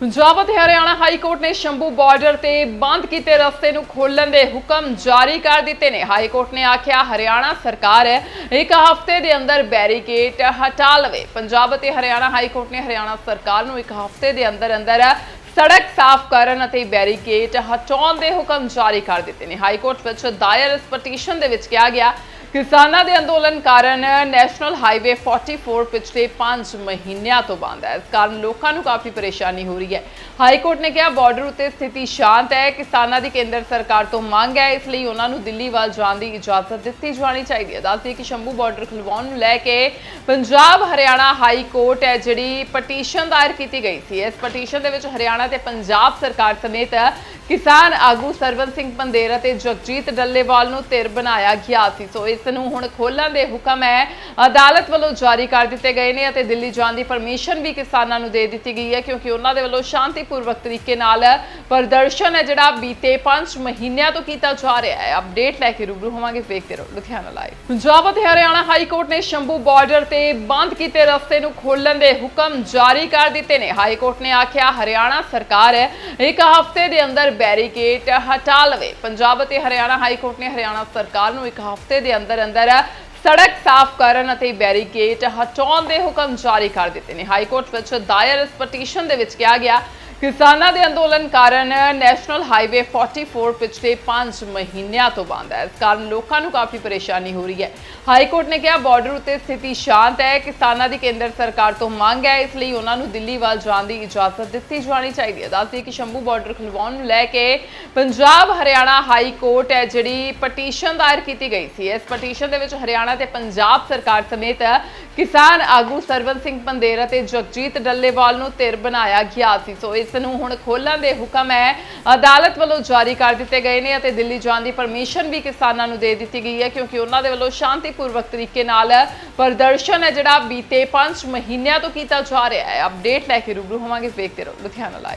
ਪੰਜਾਬ ਅਤੇ Haryana high court ਨੇ Shambhu border ਤੇ ਬੰਦ ਕੀਤੇ ਰਸਤੇ ਨੂੰ ਖੋਲਣ ਦੇ ਹੁਕਮ ਜਾਰੀ ਕਰ ਦਿੱਤੇ ਨੇ। ਹਾਈ ਕੋਰਟ ਨੇ ਆਖਿਆ, ਹਰਿਆਣਾ ਸਰਕਾਰ ਇੱਕ ਹਫ਼ਤੇ ਦੇ ਅੰਦਰ ਬੈਰੀਕੇਡ ਹਟਾ ਲਵੇ। ਪੰਜਾਬ ਅਤੇ ਹਰਿਆਣਾ ਹਾਈ ਕੋਰਟ ਨੇ ਹਰਿਆਣਾ ਸਰਕਾਰ ਨੂੰ ਇੱਕ ਹਫ਼ਤੇ ਦੇ ਅੰਦਰ ਅੰਦਰ ਸੜਕ ਸਾਫ਼ ਕਰਨ ਅਤੇ ਬੈਰੀਕੇਡ ਹਟਾਉਣ ਦੇ ਹੁਕਮ ਜਾਰੀ ਕਰ ਦਿੱਤੇ ਨੇ। ਹਾਈ ਕੋਰਟ ਵਿੱਚ ਦਾਇਰ ਇਸ ਪਟੀਸ਼ਨ ਦੇ ਵਿੱਚ ਕਿਹਾ ਗਿਆ ਕਿਸਾਨਾਂ ਦੇ ਅੰਦੋਲਨ ਕਾਰਨ ਨੈਸ਼ਨਲ ਹਾਈਵੇ 44 ਪਿਛਲੇ 5 ਮਹੀਨਿਆਂ ਤੋਂ ਬੰਦ ਹੈ। ਇਸ ਕਾਰਨ ਲੋਕਾਂ ਨੂੰ ਕਾਫੀ ਪਰੇਸ਼ਾਨੀ ਹੋ ਰਹੀ ਹੈ। ਹਾਈ ਕੋਰਟ ਨੇ ਕਿਹਾ, ਬਾਰਡਰ ਉੱਤੇ ਸਥਿਤੀ ਸ਼ਾਂਤ ਹੈ। ਕਿਸਾਨਾਂ ਦੀ ਕੇਂਦਰ ਸਰਕਾਰ ਤੋਂ ਮੰਗ ਹੈ, ਇਸ ਲਈ ਉਹਨਾਂ ਨੂੰ ਦਿੱਲੀ ਵੱਲ ਜਾਣ ਦੀ ਇਜਾਜ਼ਤ ਦਿੱਤੀ ਜਾਣੀ ਚਾਹੀਦੀ ਹੈ। ਦੱਸਦੀ ਕਿ ਸ਼ੰਭੂ ਬਾਰਡਰ ਖੁਲਵਾਉਣ ਨੂੰ ਲੈ ਕੇ ਪੰਜਾਬ ਹਰਿਆਣਾ ਹਾਈ ਕੋਰਟ ਹੈ, ਜਿਹੜੀ ਪਟੀਸ਼ਨ ਦਾਇਰ ਕੀਤੀ ਗਈ ਸੀ। ਇਸ ਪਟੀਸ਼ਨ ਦੇ ਵਿੱਚ ਹਰਿਆਣਾ ਤੇ ਪੰਜਾਬ ਸਰਕਾਰ ਸਮੇਤ ਕਿਸਾਨ ਆਗੂ ਸਰਵਨ ਸਿੰਘ ਪੰਦੇਰ ਅਤੇ ਜਗਜੀਤ ਡੱਲੇਵਾਲ ਨੂੰ ਧਿਰ ਬਣਾਇਆ ਗਿਆ ਸੀ। ਸੋ ਇਸ ਨੂੰ ਹੁਣ ਖੋਲਣ ਦੇ ਹੁਕਮ ਹੈ। ਅਦਾਲਤ ਵੱਲੋਂ ਜਾਰੀ ਕਰ ਦਿੱਤੇ ਗਏ ਨੇ ਅਤੇ ਦਿੱਲੀ ਜਾਣ ਦੀ ਪਰਮਿਸ਼ਨ ਵੀ ਕਿਸਾਨਾਂ ਨੂੰ ਦੇ ਦਿੱਤੀ ਗਈ ਹੈ ਕਿਉਂਕਿ ਉਹਨਾਂ ਦੇ ਵੱਲੋਂ ਸ਼ਾਂਤੀਪੂਰਵਕ ਤਰੀਕੇ ਨਾਲ ਪ੍ਰਦਰਸ਼ਨ ਹੈ ਜਿਹੜਾ ਬੀਤੇ 5 ਮਹੀਨਿਆਂ ਤੋਂ ਕੀਤਾ ਜਾ ਰਿਹਾ ਹੈ। ਅਪਡੇਟ ਲੈ ਕੇ ਰੂਬਰੂ ਹੋਵਾਂਗੇ। ਵੇਖਦੇ ਰਹੋ ਲੁਧਿਆਣਾ ਲਾਈਵ। ਪੰਜਾਬ ਅਤੇ ਹਰਿਆਣਾ ਹਾਈ ਕੋਰਟ ਨੇ ਸ਼ੰਭੂ ਬਾਰਡਰ ਤੇ ਬੰਦ ਕੀਤੇ ਰਸਤੇ ਨੂੰ ਖੋਲਣ ਦੇ ਹੁਕਮ ਜਾਰੀ ਕਰ ਦਿੱਤੇ ਨੇ। ਹਾਈ ਕੋਰਟ ਨੇ ਆਖਿਆ, ਹਰਿਆਣਾ ਸਰਕਾਰ ਇੱਕ ਹਫ਼ਤੇ ਦੇ ਅੰਦਰ ਬੈਰੀਕੇਡ ਹਟਾ ਲਵੇ। ਪੰਜਾਬ ਅਤੇ ਹਰਿਆਣਾ ਹਾਈ ਕੋਰਟ ਨੇ ਹਰਿਆਣਾ ਸਰਕਾਰ ਨੂੰ ਇੱਕ ਹਫ਼ਤੇ ਦੇ ਅੰਦਰ ਅੰਦਰ ਸੜਕ ਸਾਫ਼ ਕਰਨ ਅਤੇ ਬੈਰੀਕੇਡ ਹਟਾਉਣ ਦੇ ਹੁਕਮ ਜਾਰੀ ਕਰ ਦਿੱਤੇ ਨੇ। ਹਾਈ ਕੋਰਟ ਵਿੱਚ ਦਾਇਰ ਇਸ ਪਟੀਸ਼ਨ ਦੇ ਵਿੱਚ ਕਿਹਾ ਗਿਆ ਕਿਸਾਨਾਂ ਦੇ ਅੰਦੋਲਨ ਕਾਰਨ ਨੈਸ਼ਨਲ ਹਾਈਵੇ 44 ਪਿਛਲੇ 5 ਮਹੀਨਿਆਂ ਤੋਂ ਬੰਦ ਹੈ। ਇਸ ਕਾਰਨ ਲੋਕਾਂ ਨੂੰ ਕਾਫੀ ਪਰੇਸ਼ਾਨੀ ਹੋ ਰਹੀ ਹੈ। ਹਾਈ ਕੋਰਟ ਨੇ ਕਿਹਾ ਬਾਰਡਰ ਉੱਤੇ ਸਥਿਤੀ ਸ਼ਾਂਤ ਹੈ। ਕਿਸਾਨਾਂ ਦੀ ਕੇਂਦਰ ਸਰਕਾਰ ਤੋਂ ਮੰਗ ਹੈ, ਇਸ ਲਈ ਉਹਨਾਂ ਨੂੰ ਦਿੱਲੀ ਵੱਲ ਜਾਣ ਦੀ ਇਜਾਜ਼ਤ ਦਿੱਤੀ ਜਾਣੀ ਚਾਹੀਦੀ ਹੈ। ਦੱਸਦੀ ਕਿ ਸ਼ੰਭੂ ਬਾਰਡਰ ਖੁਲਵਾਉਣ ਨੂੰ ਲੈ ਕੇ ਪੰਜਾਬ, ਹਰਿਆਣਾ ਹਾਈ ਕੋਰਟ ਹੈ, ਜਿਹੜੀ ਪਟੀਸ਼ਨ ਦਾਇਰ ਕੀਤੀ ਗਈ ਸੀ। ਇਸ ਪਟੀਸ਼ਨ ਦੇ ਵਿੱਚ ਹਰਿਆਣਾ ਤੇ ਪੰਜਾਬ ਸਰਕਾਰ ਸਮੇਤ ਕਿਸਾਨ ਆਗੂ ਸਰਵਨ ਸਿੰਘ ਪੰਦੇਰ ਅਤੇ ਜਗਜੀਤ ਡੱਲੇਵਾਲ ਨੂੰ ਧਿਰ ਬਣਾਇਆ ਗਿਆ ਸੀ। ਸੋ ਇਸ ਨੂੰ ਹੁਣ ਖੋਲਣ ਦੇ ਹੁਕਮ ਹੈ। ਅਦਾਲਤ ਵੱਲੋਂ ਜਾਰੀ ਕਰ ਦਿੱਤੇ ਗਏ ਨੇ ਅਤੇ ਦਿੱਲੀ ਜਾਣ ਦੀ ਪਰਮਿਸ਼ਨ ਵੀ ਕਿਸਾਨਾਂ ਨੂੰ ਦੇ ਦਿੱਤੀ ਗਈ ਹੈ ਕਿਉਂਕਿ ਉਹਨਾਂ ਦੇ ਵੱਲੋਂ ਸ਼ਾਂਤੀਪੂਰਵਕ ਤਰੀਕੇ ਨਾਲ ਪ੍ਰਦਰਸ਼ਨ ਹੈ ਜਿਹੜਾ ਬੀਤੇ 5 ਮਹੀਨਿਆਂ ਤੋਂ ਕੀਤਾ ਜਾ ਰਿਹਾ ਹੈ। ਅਪਡੇਟ ਲੈ ਕੇ ਰੂਬਰੂ ਹੋਵਾਂਗੇ। ਵੇਖਦੇ ਰਹੋ ਲੁਧਿਆਣਾ ਲਾਈਵ